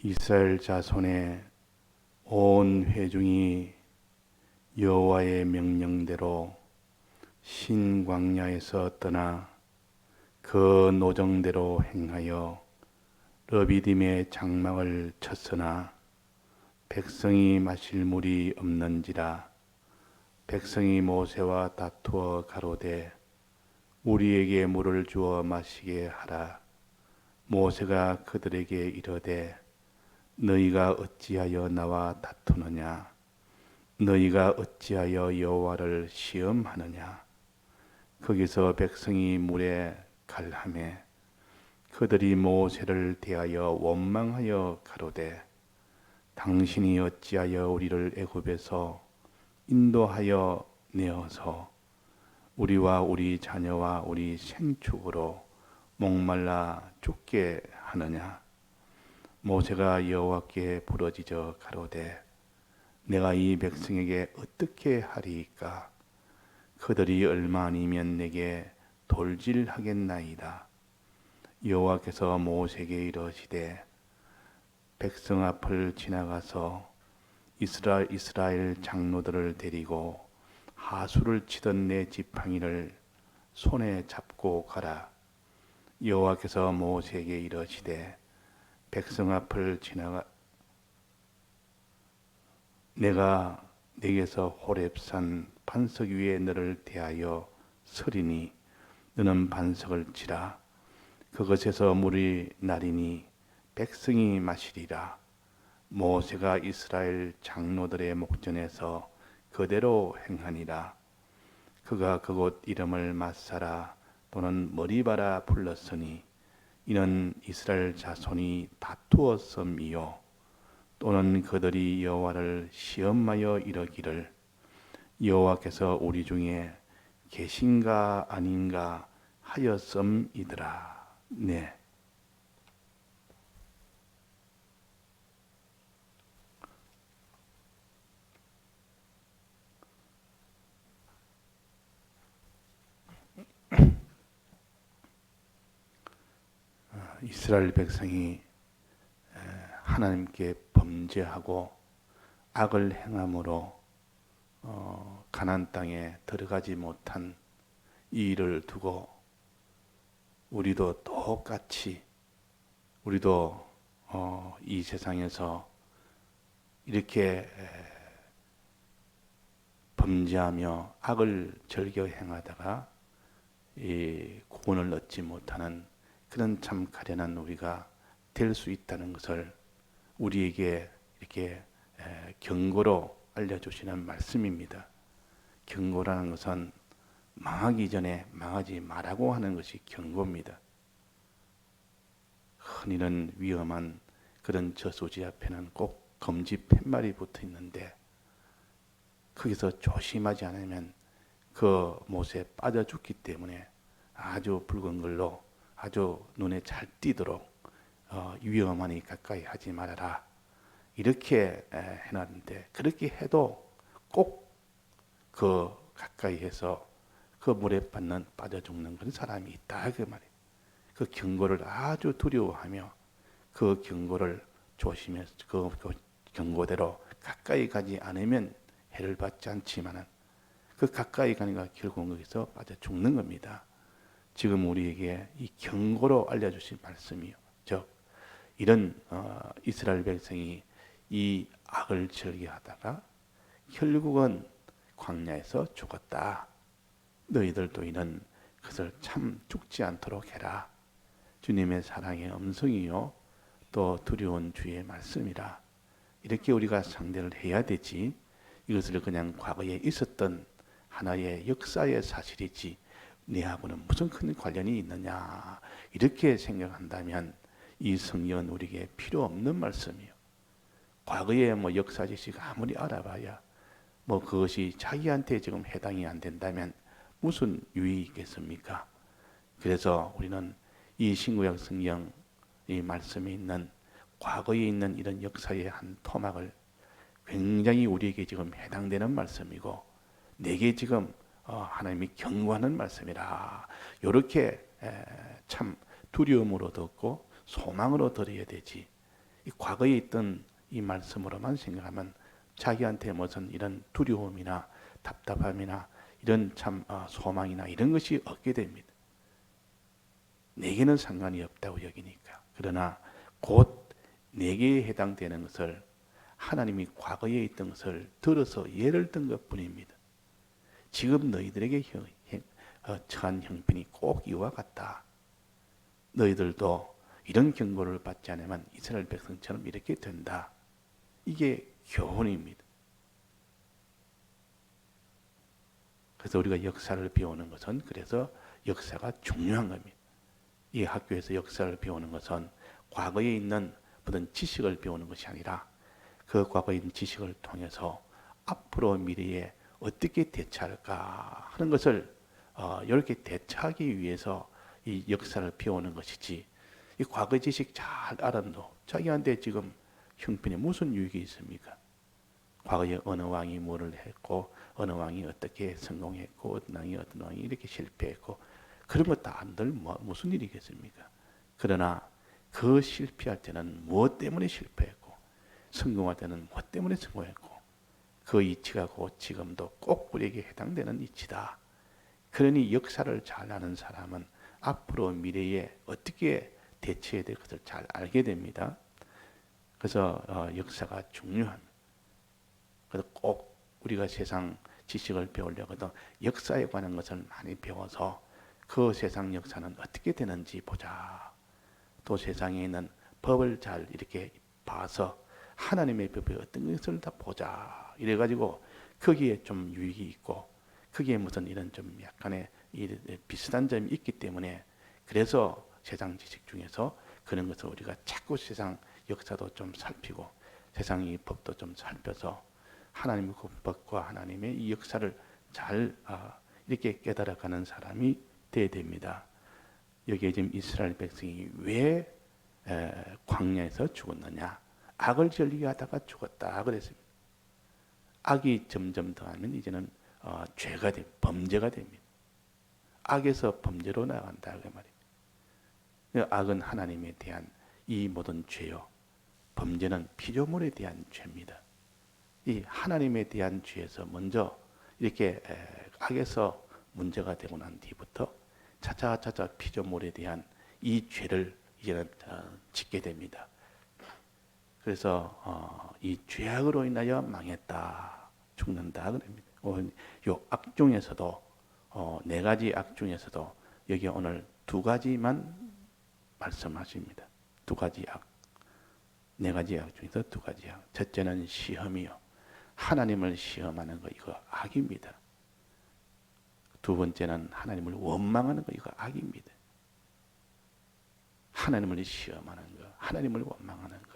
이스라엘 자손의 온 회중이 여호와의 명령대로 신광야에서 떠나 그 노정대로 행하여 러비딤의 장막을 쳤으나 백성이 마실 물이 없는지라 백성이 모세와 다투어 가로되 우리에게 물을 주어 마시게 하라. 모세가 그들에게 이르되 너희가 어찌하여 나와 다투느냐? 너희가 어찌하여 여호와를 시험하느냐? 거기서 백성이 물에 갈함에 그들이 모세를 대하여 원망하여 가로되 당신이 어찌하여 우리를 애굽에서 인도하여 내어서 우리와 우리 자녀와 우리 생축으로 목말라 죽게 하느냐 모세가 여호와께 부러지져 가로되 내가 이 백성에게 어떻게 하리이까? 그들이 얼마 아니면 내게 돌질하겠나이다. 여호와께서 모세에게 이르시되 백성 앞을 지나가서 이스라엘 이스라엘 장로들을 데리고 하수를 치던 내 지팡이를 손에 잡고 가라. 여호와께서 모세에게 이르시되 백성 앞을 지나가 내가 내게서 호렙산 반석 위에 너를 대하여 서리니 너는 반석을 치라. 그것에서 물이 나리니 백성이 마시리라. 모세가 이스라엘 장로들의 목전에서 그대로 행하니라. 그가 그곳 이름을 마사라. 또는 머리바라 불렀으니 이는 이스라엘 자손이 다투었음이요 또는 그들이 여호와를 시험하여 이르기를 여호와께서 우리 중에 계신가 아닌가 하였음이더라. 네. 이스라엘 백성이 하나님께 범죄하고 악을 행함으로 어, 가난 땅에 들어가지 못한 이 일을 두고 우리도 똑같이 우리도 어, 이 세상에서 이렇게 범죄하며 악을 즐겨 행하다가 이 구원을 얻지 못하는 그런 참 가련한 우리가 될 수 있다는 것을 우리에게 이렇게 경고로 알려주시는 말씀입니다. 경고라는 것은 망하기 전에 망하지 말라고 하는 것이 경고입니다. 흔히는 위험한 그런 저수지 앞에는 꼭 검지 팻말이 붙어 있는데 거기서 조심하지 않으면 그 못에 빠져 죽기 때문에 아주 붉은 걸로 아주 눈에 잘 띄도록 어, 위험하니 가까이 하지 말아라. 이렇게 해놨는데 그렇게 해도 꼭 그 가까이 해서 그 물에 빠는 빠져 죽는 그런 사람이 있다 그 말이에요. 그 경고를 아주 두려워하며 그 경고를 조심해서 그, 그 경고대로 가까이 가지 않으면 해를 받지 않지만은 그 가까이 가니까 결국 거기서 빠져 죽는 겁니다. 지금 우리에게 이 경고로 알려주신 말씀이요. 즉 이런 어, 이스라엘 백성이 이 악을 즐겨하다가 결국은 광야에서 죽었다. 너희들도 이는 그것을 참 죽지 않도록 해라. 주님의 사랑의 음성이요. 또 두려운 주의 말씀이라. 이렇게 우리가 상대를 해야 되지. 이것을 그냥 과거에 있었던 하나의 역사의 사실이지. 내하고는 무슨 큰 관련이 있느냐. 이렇게 생각한다면 이 성경은 우리에게 필요 없는 말씀이요. 과거의 뭐 역사 지식 아무리 알아봐야 뭐 그것이 자기한테 지금 해당이 안 된다면 무슨 유익이 있겠습니까? 그래서 우리는 이 신구약 성경 이 말씀에 있는 과거에 있는 이런 역사의 한 토막을 굉장히 우리에게 지금 해당되는 말씀이고 내게 지금 어, 하나님이 경고하는 말씀이라 이렇게 참 두려움으로 듣고 소망으로 들어야 되지 이 과거에 있던 이 말씀으로만 생각하면 자기한테 무슨 이런 두려움이나 답답함이나 이런 참 어, 소망이나 이런 것이 없게 됩니다. 내게는 상관이 없다고 여기니까. 그러나 곧 내게 해당되는 것을 하나님이 과거에 있던 것을 들어서 예를 든 것뿐입니다. 지금 너희들에게 어, 처한 형편이 꼭 이와 같다. 너희들도 이런 경고를 받지 않으면 이스라엘 백성처럼 이렇게 된다. 이게 교훈입니다. 그래서 우리가 역사를 배우는 것은 그래서 역사가 중요한 겁니다. 이 학교에서 역사를 배우는 것은 과거에 있는 어떤 지식을 배우는 것이 아니라 그 과거에 있는 지식을 통해서 앞으로 미래에 어떻게 대처할까 하는 것을 어, 이렇게 대처하기 위해서 이 역사를 배우는 것이지 이 과거 지식 잘 알아도 자기한테 지금 형편에 무슨 유익이 있습니까? 과거에 어느 왕이 뭐를 했고 어느 왕이 어떻게 성공했고 어떤 왕이 어떤 왕이 이렇게 실패했고 그런 거다 안들 뭐, 무슨 일이겠습니까? 그러나 그 실패할 때는 무엇 때문에 실패했고 성공할 때는 무엇 때문에 성공했고 그 이치가 곧 지금도 꼭 우리에게 해당되는 이치다. 그러니 역사를 잘 아는 사람은 앞으로 미래에 어떻게 대처해야 될 것을 잘 알게 됩니다. 그래서 어, 역사가 중요한. 그래서 꼭 우리가 세상 지식을 배우려거든 역사에 관한 것을 많이 배워서 그 세상 역사는 어떻게 되는지 보자. 또 세상에 있는 법을 잘 이렇게 봐서 하나님의 법이 어떤 것을 다 보자. 이래 가지고 거기에 좀 유익이 있고 거기에 무슨 이런 좀 약간의 비슷한 점이 있기 때문에 그래서 세상 지식 중에서 그런 것을 우리가 자꾸 세상 역사도 좀 살피고 세상의 법도 좀 살펴서 하나님의 그 법과 하나님의 이 역사를 잘 아, 이렇게 깨달아가는 사람이 돼야 됩니다. 여기에 지금 이스라엘 백성이 왜 광야에서 죽었느냐? 악을 저리게 하다가 죽었다 그랬습니다. 악이 점점 더하면 이제는 어, 죄가 돼 범죄가 됩니다. 악에서 범죄로 나간다 그 말입니다. 악은 하나님에 대한 이 모든 죄요. 범죄는 피조물에 대한 죄입니다. 이 하나님에 대한 죄에서 먼저 이렇게 악에서 문제가 되고 난 뒤부터 차차차차 피조물에 대한 이 죄를 이제는 어, 짓게 됩니다. 그래서 어, 이 죄악으로 인하여 망했다, 죽는다 그럽니다. 어, 요 악중에서도 어, 네 가지 악 중에서도 여기 오늘 두 가지만 말씀하십니다. 두 가지 악, 네 가지 악 중에서 두 가지 악. 첫째는 시험이요. 하나님을 시험하는 거 이거 악입니다. 두 번째는 하나님을 원망하는 거 이거 악입니다. 하나님을 시험하는 거, 하나님을 원망하는 거.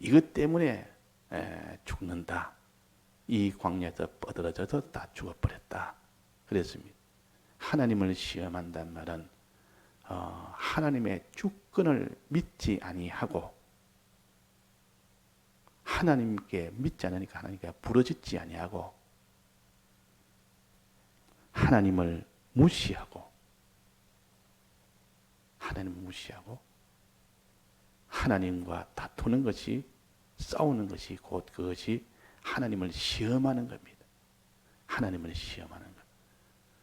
이것 때문에 죽는다. 이 광야에서 뻗어져서 다 죽어버렸다. 그랬습니다. 하나님을 시험한단 말은 어, 하나님의 주권을 믿지 아니하고 하나님께 믿지 않으니까 하나님께 부러지지 아니하고 하나님을 무시하고 하나님을 무시하고 하나님과 다투는 것이 싸우는 것이 곧 그것이 하나님을 시험하는 겁니다. 하나님을 시험하는 것.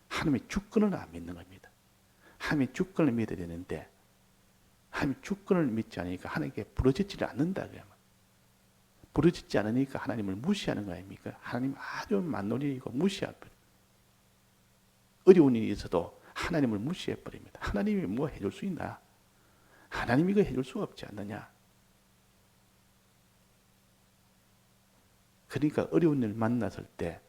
하나님의 주권을 안 믿는 겁니다. 하나님의 주권을 믿어야 되는데 하나님의 주권을 믿지 않으니까 하나님께 부러지지를 않는다 그러면 부러지지 않으니까 하나님을 무시하는 거 아닙니까? 하나님 아주 만놀이이고 무시할 뻔. 어려운 일이 있어도 하나님을 무시해 버립니다. 하나님이 뭐 해줄 수 있나? 하나님이 그 해줄 수 없지 않느냐? 그러니까 어려운 일 만났을 때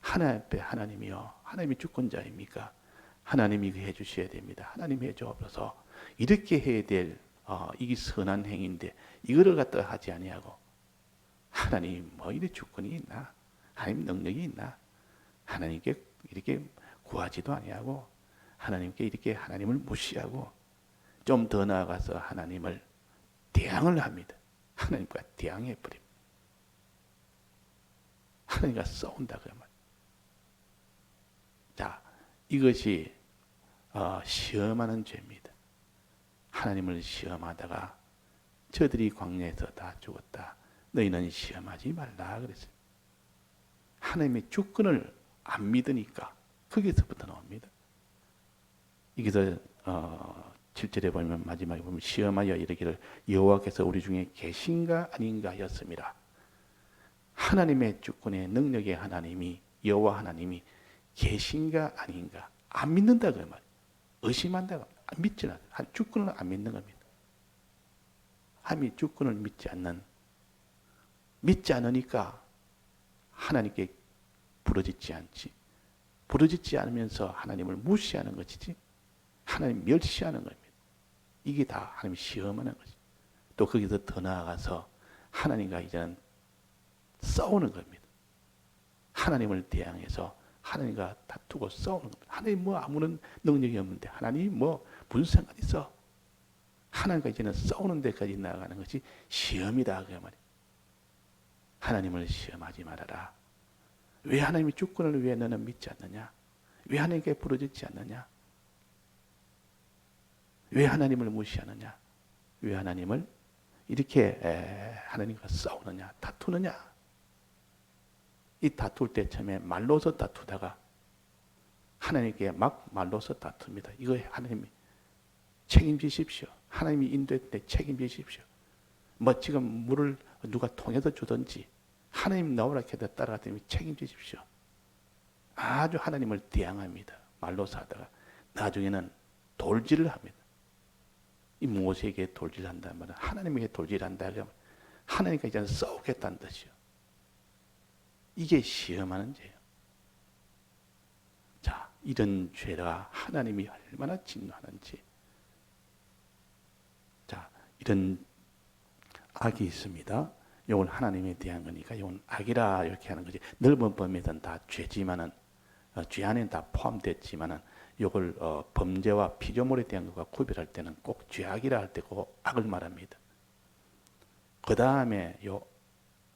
하나님 앞에 하나님이요. 하나님이 주권자입니까? 하나님이 그 해주셔야 됩니다. 하나님 해주옵소서. 이렇게 해야 될 어, 이게 선한 행인데 이거를 갖다 하지 아니하고 하나님 뭐 이래 주권이 있나? 하나님 능력이 있나? 하나님께 이렇게 구하지도 아니하고 하나님께 이렇게 하나님을 무시하고 좀 더 나아가서 하나님을 대항을 합니다. 하나님과 대항해 버립니다. 하나님과 싸운다 그 말. 자, 이것이 어, 시험하는 죄입니다. 하나님을 시험하다가 저들이 광야에서 다 죽었다. 너희는 시험하지 말라 그랬어요. 하나님의 주권을 안 믿으니까 거기서부터 나옵니다. 여기서 어, 7절에 보면 마지막에 보면 시험하여 이르기를 여호와께서 우리 중에 계신가 아닌가 하였습니다. 하나님의 주권의 능력의 하나님이 여호와 하나님이 계신가 아닌가 안 믿는다 그 말. 의심한다 안 믿지 않아. 주권을 안 믿는 겁니다. 하나님이 주권을 믿지 않는 믿지 않으니까 하나님께 부러지지 않지. 부러지지 않으면서 하나님을 무시하는 것이지. 하나님 멸시하는 겁니다. 이게 다 하나님 시험하는 것이. 또 거기서 더 나아가서 하나님과 이제는 싸우는 겁니다. 하나님을 대항해서 하나님과 다투고 싸우는 겁니다. 하나님 뭐 아무런 능력이 없는데 하나님 뭐 무슨 상관 있어? 하나님과 이제는 싸우는 데까지 나아가는 것이 시험이다 그 말이에요. 하나님을 시험하지 말아라. 왜 하나님의 주권을 왜 너는 믿지 않느냐? 왜 하나님께 부러지지 않느냐? 왜 하나님을 무시하느냐? 왜 하나님을 이렇게 하나님과 싸우느냐? 다투느냐? 이 다툴 때 처음에 말로서 다투다가 하나님께 막 말로서 다툽니다. 이거 하나님이 책임지십시오. 하나님이 인도할 때 책임지십시오. 뭐 지금 물을 누가 통해서 주든지 하나님 나오라 해도 따라갔더니 책임지십시오. 아주 하나님을 대항합니다. 말로서 하다가 나중에는 돌질을 합니다. 이 모세에게 돌질한다는 말은 하나님에게 돌질한다 그러면 하나님과 이제 싸우겠다는 뜻이요. 이게 시험하는 죄예요. 자, 이런 죄가 하나님이 얼마나 진노하는지. 자, 이런 악이 있습니다. 이건 하나님에 대한 거니까 이건 악이라 이렇게 하는 거지. 넓은 범위에서는 다 죄지만은 어, 죄 안에 다 포함됐지만은 이걸 어, 범죄와 피조물에 대한 것과 구별할 때는 꼭 죄악이라 할때그 악을 말합니다. 그 다음에 요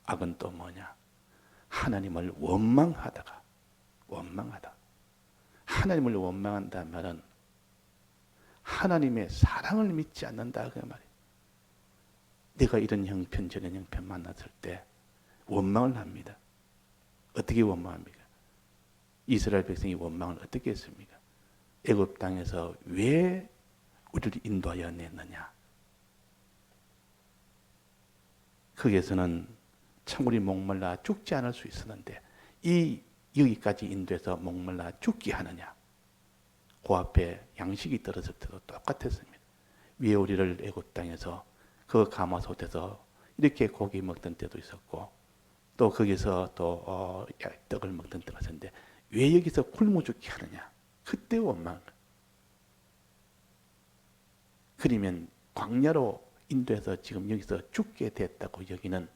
악은 또 뭐냐? 하나님을 원망하다가 원망하다. 하나님을 원망한다는 말은 하나님의 사랑을 믿지 않는다 그 말이에요. 내가 이런 형편 저런 형편 만났을 때 원망을 합니다. 어떻게 원망합니까? 이스라엘 백성이 원망을 어떻게 했습니까? 애굽 땅에서 왜 우리를 인도하여 냈느냐? 거기에서는 참우리 목말라 죽지 않을 수 있었는데 이 여기까지 인도해서 목말라 죽게 하느냐? 그 앞에 양식이 떨어질 때도 똑같았습니다. 왜 우리를 애굽 땅에서 그 가마솥에서 이렇게 고기 먹던 때도 있었고 또 거기서 또 어, 떡을 먹던 때가 있었는데 왜 여기서 굶어 죽게 하느냐? 그때 원망. 그러면 광야로 인도해서 지금 여기서 죽게 됐다고 여기는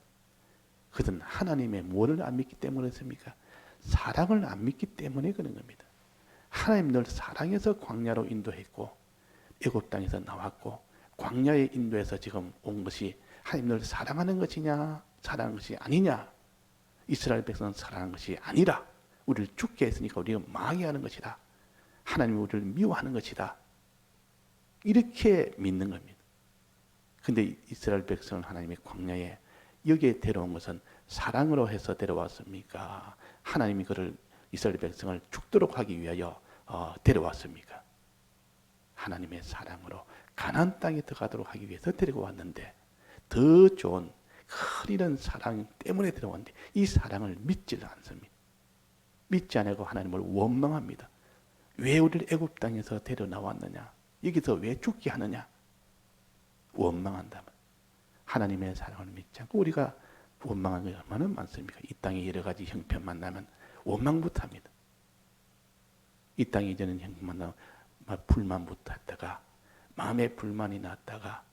그것은 하나님의 뭐를 안 믿기 때문이었습니까? 사랑을 안 믿기 때문에 그런 겁니다. 하나님 늘 사랑해서 광야로 인도했고 애굽 땅에서 나왔고 광야의 인도에서 지금 온 것이 하나님 늘 사랑하는 것이냐 사랑하는 것이 아니냐 이스라엘 백성은 사랑하는 것이 아니라 우리를 죽게 했으니까 우리가 망해하는 것이다. 하나님이 우리를 미워하는 것이다. 이렇게 믿는 겁니다. 근데 이스라엘 백성을 하나님의 광야에 여기에 데려온 것은 사랑으로 해서 데려왔습니까? 하나님이 그를 이스라엘 백성을 죽도록 하기 위하여 어, 데려왔습니까? 하나님의 사랑으로 가나안 땅에 들어가도록 하기 위해서 데리고 왔는데 더 좋은 큰 이런 사랑 때문에 데려왔는데 이 사랑을 믿지를 않습니다. 믿지 않고 하나님을 원망합니다. 왜 우리를 애굽 땅에서 데려 나왔느냐? 여기서 왜 죽게 하느냐? 원망한다면 하나님의 사랑을 믿지 않고 우리가 원망하는 게 얼마나 많습니까? 이 땅에 여러 가지 형편 만나면 원망부터 합니다. 이 땅에 이제는 형편 만나면 불만부터 했다가 마음에 불만이 났다가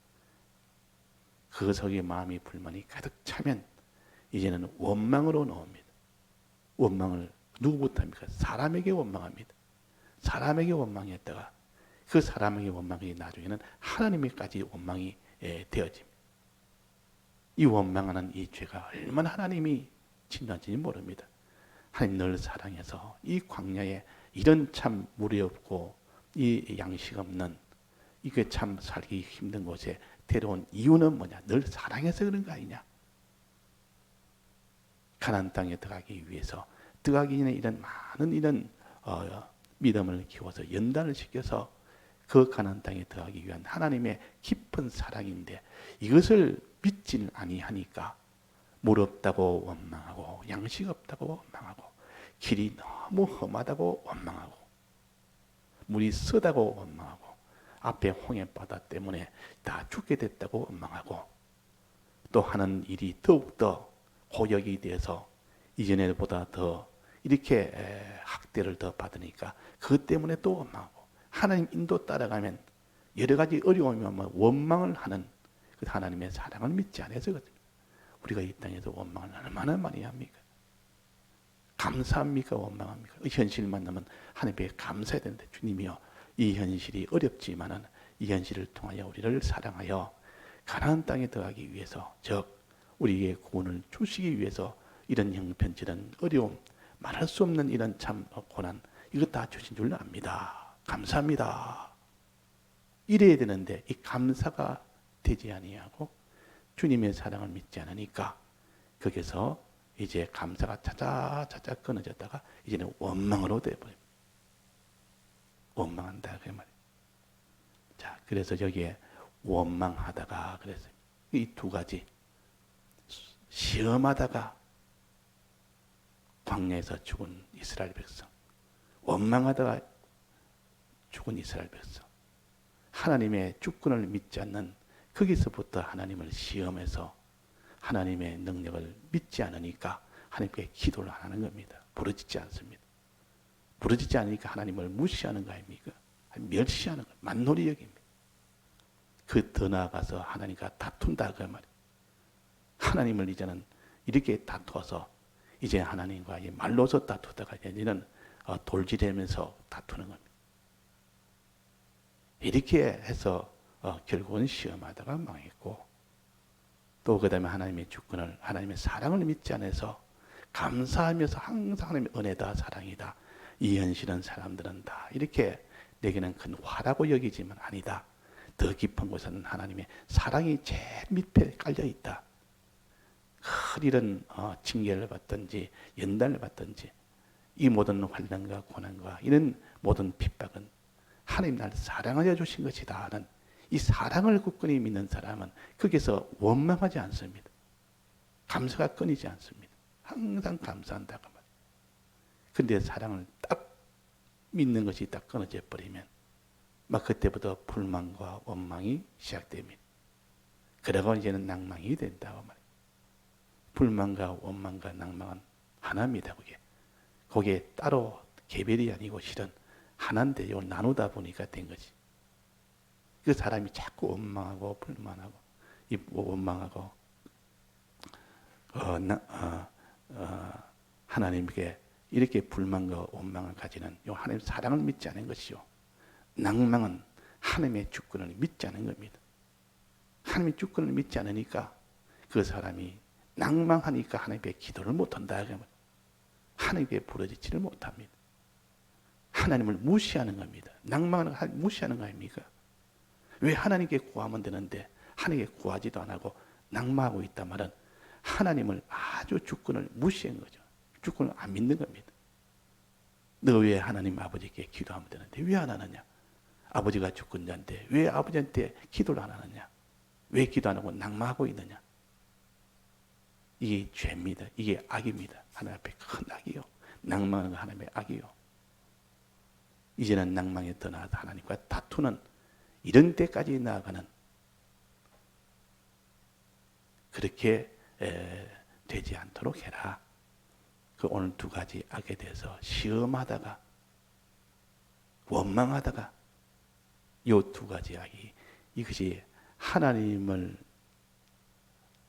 그 속에 마음이 불만이 가득 차면 이제는 원망으로 나옵니다. 원망을 누구부터 합니까? 사람에게 원망합니다. 사람에게 원망했다가 그 사람에게 원망이 나중에는 하나님에까지 원망이 되어집니다. 이 원망하는 이 죄가 얼마나 하나님이 진노한지 모릅니다. 하나님 늘 사랑해서 이 광야에 이런 참 물이 없고 이 양식 없는 이게 참 살기 힘든 곳에 데려온 이유는 뭐냐? 늘 사랑해서 그런 거 아니냐? 가나안 땅에 들어가기 위해서 들어가기 전에 이런 많은 이런 어, 믿음을 키워서 연단을 시켜서 그 가나안 땅에 들어가기 위한 하나님의 깊은 사랑인데 이것을 믿지는 아니하니까 물 없다고 원망하고 양식 없다고 원망하고 길이 너무 험하다고 원망하고 물이 쓰다고 원망하고 앞에 홍해 바다 때문에 다 죽게 됐다고 원망하고 또 하는 일이 더욱더 고역이 돼서 이전에보다 더 이렇게 에, 학대를 더 받으니까 그것 때문에 또 원망하고 하나님 인도 따라가면 여러 가지 어려움이 오면 원망을 하는 그 하나님의 사랑을 믿지 않아서거든요. 우리가 이 땅에서 원망을 얼마나 많이 합니까? 감사합니까? 원망합니까? 이 현실 만나면 하나님께 감사해야 되는데 주님이여 이 현실이 어렵지만은 이 현실을 통하여 우리를 사랑하여 가나안 땅에 들어가기 위해서 즉 우리에게 구원을 주시기 위해서 이런 형편처럼 어려움 말할 수 없는 이런 참 고난 이거 다 주신 줄 압니다. 감사합니다. 이래야 되는데 이 감사가 되지 아니하고 주님의 사랑을 믿지 않으니까 거기서 이제 감사가 차차차차 끊어졌다가 이제는 원망으로 돼버립니다. 원망한다 그 말이에요. 자, 그래서 여기에 원망하다가 그래서 이 두 가지 시험하다가 광야에서 죽은 이스라엘 백성, 원망하다가 죽은 이스라엘 백성, 하나님의 주권을 믿지 않는 거기서부터 하나님을 시험해서 하나님의 능력을 믿지 않으니까 하나님께 기도를 안 하는 겁니다. 부르짖지 않습니다. 부르짖지 않으니까 하나님을 무시하는 거 아닙니까? 멸시하는 거, 만놀이 여깁니다. 그 더 나아가서 하나님과 다툰다 그 말이에요. 하나님을 이제는 이렇게 다투어서 이제 하나님과 이 말로서 다투다가 이제는 어, 돌지되면서 다투는 겁니다. 이렇게 해서 어, 결국은 시험하다가 망했고 또 그다음에 하나님의 주권을 하나님의 사랑을 믿지 않아서 감사하면서 항상 하나님의 은혜다 사랑이다 이 현실은 사람들은 다 이렇게 내게는 큰 화라고 여기지만 아니다 더 깊은 곳에는 하나님의 사랑이 제일 밑에 깔려 있다 큰 이런 어, 징계를 받든지 연단을 받든지 이 모든 환난과 고난과 이런 모든 핍박은 하나님 날 사랑하여 주신 것이다 하는 이 사랑을 굳건히 믿는 사람은 거기서 원망하지 않습니다. 감사가 끊이지 않습니다. 항상 감사한다고 말. 근데 사랑을 딱 믿는 것이 딱 끊어져 버리면 막 그때부터 불만과 원망이 시작됩니다. 그러고 이제는 낭망이 된다고 말이에요. 불만과 원망과 낭망은 하나입니다. 그게 거기에 따로 개별이 아니고 실은 하나인데 이걸 나누다 보니까 된 거지. 그 사람이 자꾸 원망하고 불만하고 이 원망하고 어, 나, 어, 어, 하나님께 이렇게 불만과 원망을 가지는 요 하나님 사랑을 믿지 않은 것이요. 낭망은 하나님의 주권을 믿지 않은 겁니다. 하나님의 주권을 믿지 않으니까 그 사람이 낭망하니까 하나님께 기도를 못한다. 하나님께 부르짖지를 못합니다. 하나님을 무시하는 겁니다. 낭망을 무시하는 거 아닙니까? 왜 하나님께 구하면 되는데 하나님께 구하지도 안 하고 낭망하고 있단 말은 하나님을 아주 주권을 무시한 거죠. 주권을 안 믿는 겁니다. 너 왜 하나님 아버지께 기도하면 되는데 왜 안 하느냐? 아버지가 주권자인데 왜 아버지한테 기도를 안 하느냐? 왜 기도 안 하고 낭망하고 있느냐? 이게 죄입니다. 이게 악입니다. 하나님 앞에 큰 악이요. 거 하나님의 악이요. 이제는 낭망에 떠나서 하나님과 다투는 이런 때까지 나아가는 그렇게 에, 되지 않도록 해라. 그 오늘 두 가지 악에 대해서 시험하다가 원망하다가 이두 가지 악이 이것이 하나님을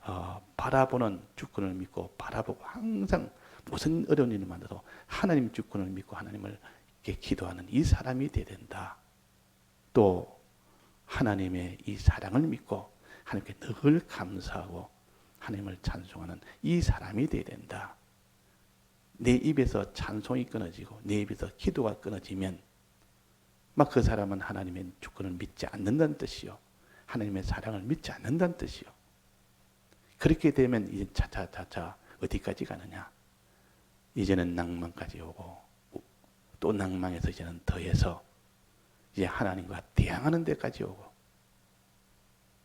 어, 바라보는 주권을 믿고 바라보고 항상 무슨 어려운 일을 만나도 하나님 주권을 믿고 하나님을 이렇게 기도하는 이 사람이 되야 된다. 또 하나님의 이 사랑을 믿고 하나님께 늘 감사하고 하나님을 찬송하는 이 사람이 되야 된다. 내 입에서 찬송이 끊어지고 내 입에서 기도가 끊어지면 막 그 사람은 하나님의 주권을 믿지 않는다는 뜻이요. 하나님의 사랑을 믿지 않는다는 뜻이요. 그렇게 되면 이제 차차 차차 어디까지 가느냐? 이제는 낭만까지 오고 또 낭만에서 이제는 더해서 이제 하나님과 대항하는 데까지 오고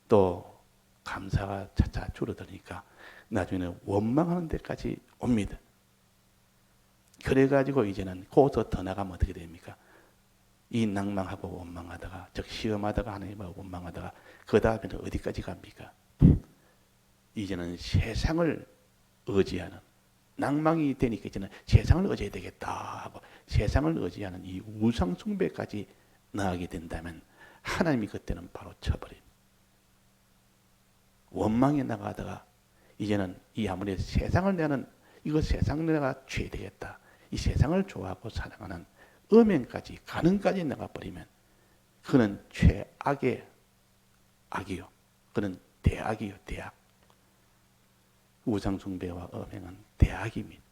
또 감사가 차차 줄어드니까 나중에는 원망하는 데까지 옵니다. 그래가지고 이제는 거기서 더 나가면 어떻게 됩니까? 이 낭망하고 원망하다가 즉 시험하다가 하나님을 원망하다가 그 다음에는 어디까지 갑니까? 이제는 세상을 의지하는 낭망이 되니까 이제는 세상을 의지해야 되겠다 하고 세상을 의지하는 이 우상 숭배까지 나가게 된다면 하나님이 그때는 바로 쳐버립니다. 원망에 나가다가 이제는 이 아무리 세상을 내는 이거 세상 내가 죄 되겠다. 이 세상을 좋아하고 사랑하는 음행까지 가능까지 나가버리면 그는 최악의 악이요. 그는 대악이요, 대악. 우상숭배와 음행은 대악입니다.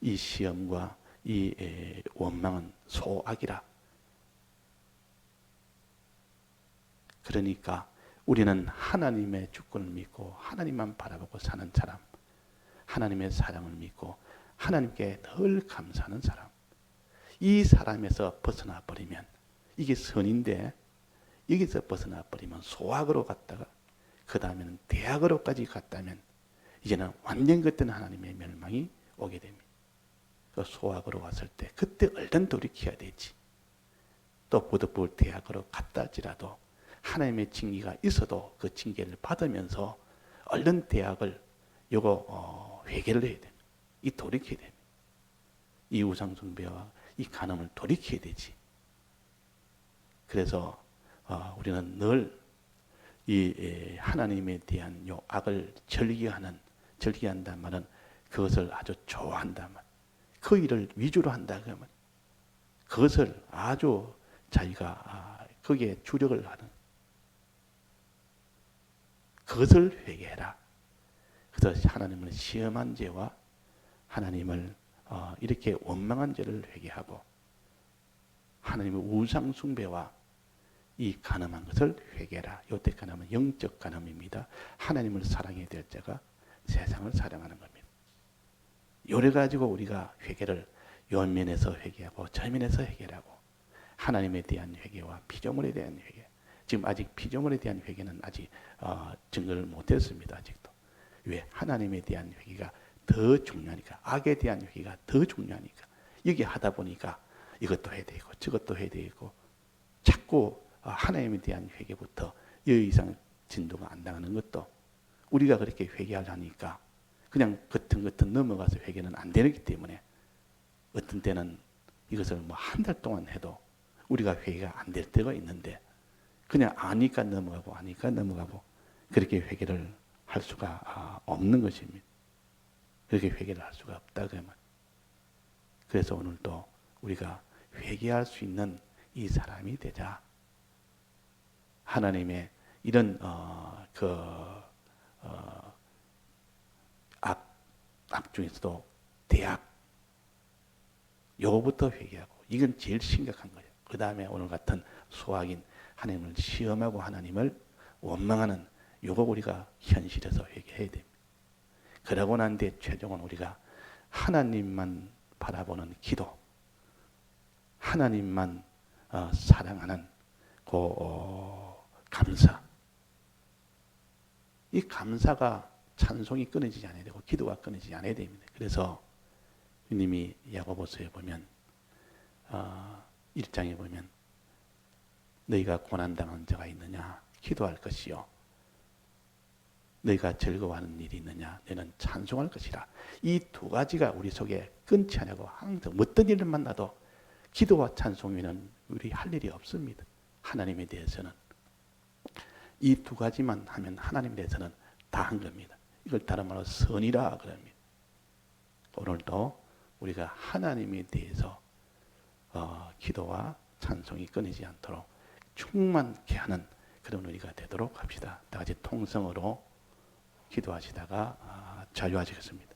이 시험과 이 에, 원망은 소악이라. 그러니까 우리는 하나님의 주권을 믿고 하나님만 바라보고 사는 사람, 하나님의 사랑을 믿고 하나님께 늘 감사하는 사람. 이 사람에서 벗어나 버리면 이게 선인데 여기서 벗어나 버리면 소악으로 갔다가 그 다음에는 대악으로까지 갔다면 이제는 완전 그때는 하나님의 멸망이 오게 됩니다. 그 소악으로 왔을 때 그때 얼른 돌이켜야 되지. 또 부득불 대악으로 갔다 할지라도 하나님의 징계가 있어도 그 징계를 받으면서 얼른 대악을 요거 어, 회개를 해야 됩니다. 이 돌이켜야 됩니다. 이 우상 숭배와 이 간음을 돌이켜야 되지. 그래서 어, 우리는 늘 이 하나님에 대한 요 악을 절기하는 절기한단 말은 그것을 아주 좋아한단 말. 그 일을 위주로 한다 그러면 그것을 아주 자기가 아, 거기에 주력을 하는 그것을 회개해라. 그래서 하나님을 시험한 죄와 하나님을 어, 이렇게 원망한 죄를 회개하고 하나님의 우상 숭배와 이 가늠한 것을 회개라. 요때 가늠은 영적 가늠입니다. 하나님을 사랑해야 될 자가 세상을 사랑하는 겁니다. 요래 가지고 우리가 회개를 요면에서 회개하고 저면에서 회개하고 하나님에 대한 회개와 피조물에 대한 회개. 지금 아직 피조물에 대한 회개는 아직 어, 증거를 못했습니다. 아직도. 왜 하나님에 대한 회개가 더 중요하니까 악에 대한 회개가 더 중요하니까 여기 하다 보니까 이것도 해야 되고 저것도 해야 되고 자꾸 어, 하나님에 대한 회개부터 여 이상 진도가 안 나가는 것도 우리가 그렇게 회개하려니까 그냥 거튼거튼 넘어가서 회개는 안 되기 때문에 어떤 때는 이것을 뭐 한 달 동안 해도 우리가 회개가 안 될 때가 있는데 그냥 아니까 넘어가고 아니까 넘어가고 그렇게 회개를 할 수가 아, 없는 것입니다. 그렇게 회개를 할 수가 없다 그러면 그래서 오늘도 우리가 회개할 수 있는 이 사람이 되자. 하나님의 이런 어, 그 어, 악, 악 중에서도 대악 요거부터 회개하고 이건 제일 심각한 거예요. 그 다음에 오늘 같은 소악인 하나님을 시험하고 하나님을 원망하는 요거 우리가 현실에서 회개해야 됩니다. 그러고 난 뒤에 최종은 우리가 하나님만 바라보는 기도, 하나님만 어, 사랑하는 그 어, 감사. 이 감사가 찬송이 끊어지지 않아야 되고 기도가 끊어지지 않아야 됩니다. 그래서 주님이 야고보서에 보면 어, 1장에 보면 너희가 고난당한 자가 있느냐? 기도할 것이요. 너희가 즐거워하는 일이 있느냐? 너는 찬송할 것이라. 이 두 가지가 우리 속에 끊지 않고 항상 어떤 일을 만나도 기도와 찬송 위는 우리 할 일이 없습니다. 하나님에 대해서는 이 두 가지만 하면 하나님에 대해서는 다 한 겁니다. 이걸 다른 말로 선이라 그럽니다. 오늘도 우리가 하나님에 대해서 어, 기도와 찬송이 끊이지 않도록 충만케 하는 그런 우리가 되도록 합시다. 다 같이 통성으로 기도하시다가 아, 자유하시겠습니다.